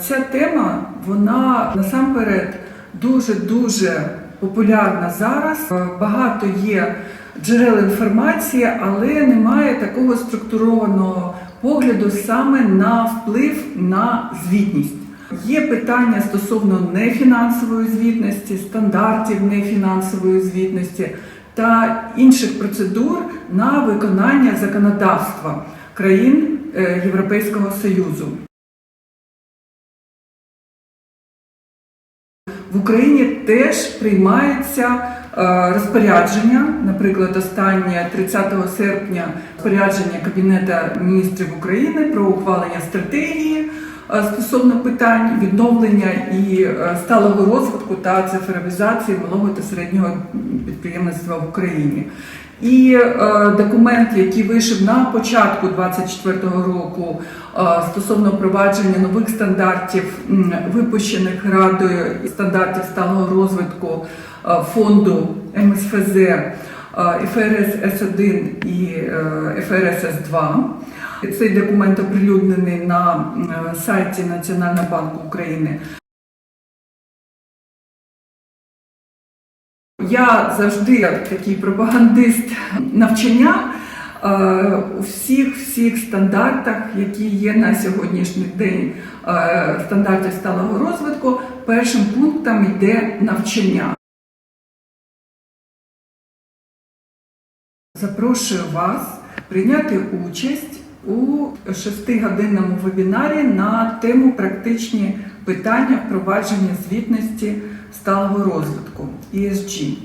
Ця тема вона насамперед дуже дуже популярна зараз. Е, Багато є джерел інформації, але немає такого структурованого погляду саме на вплив на звітність. Є питання стосовно нефінансової звітності, стандартів нефінансової звітності та інших процедур на виконання законодавства країн е, Європейського Союзу. В Україні теж приймаються е, розпорядження, наприклад, останнє 30 серпня розпорядження Кабінету міністрів України про ухвалення стратегії е, стосовно питань відновлення і е, сталого розвитку та цифровізації малого та середнього підприємництва в Україні. І е, документ, який вийшов на початку 2024 року е, стосовно впровадження нових стандартів, випущених радою стандартів сталого розвитку е, фонду МСФЗ е, ФРС С1 і е, ФРС С2. Цей документ оприлюднений на сайті Національного банку України. Я завжди такий пропагандист навчання е, у всіх всіх стандартах, які є на сьогоднішній день е, стандартів сталого розвитку. Першим пунктом йде навчання. Запрошую вас прийняти участь у шестигодинному вебінарі на тему практичні питання впровадження звітності сталого розвитку ESG.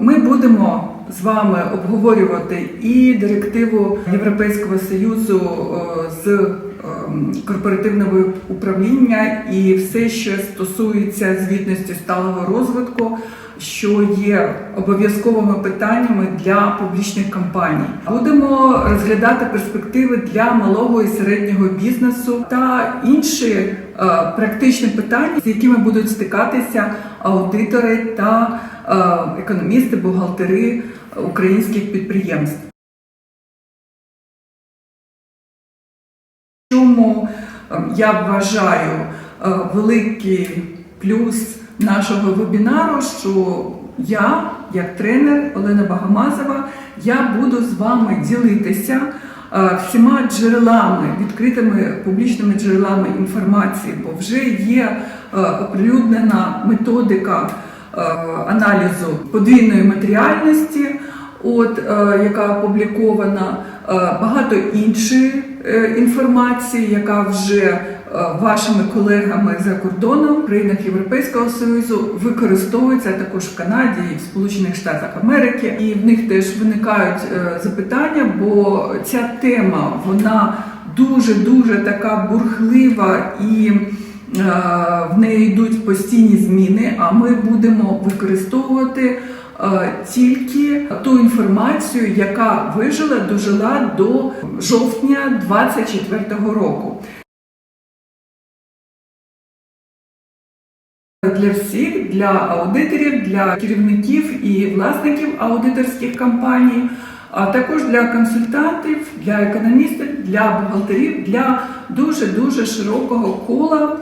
Ми будемо з вами обговорювати і директиву Європейського Союзу е, з корпоративного управління і все, що стосується звітності сталого розвитку, що є обов'язковими питаннями для публічних компаній. Будемо розглядати перспективи для малого і середнього бізнесу та інші е, практичні питання, з якими будуть стикатися аудитори та е, економісти, бухгалтери українських підприємств. Чому е, я вважаю е, великий плюс нашого вебінару, що я, як тренер Олена Багамазова, я буду з вами ділитися е, всіма джерелами, відкритими публічними джерелами інформації, бо вже є е, оприлюднена методика аналізу подвійної матеріальності, от, е, яка опублікована, е, багато іншої е, інформації, яка вже вашими колегами за кордоном в країнах Європейського Союзу використовується також в Канаді і в Сполучених Штатах Америки. І в них теж виникають запитання, бо ця тема вона дуже дуже така бурхлива і. В неї йдуть постійні зміни, а ми будемо використовувати тільки ту інформацію, яка вижила, дожила до жовтня 2024 року. Для всіх, для аудиторів, для керівників і власників аудиторських компаній, а також для консультантів, для економістів, для бухгалтерів, для дуже дуже широкого кола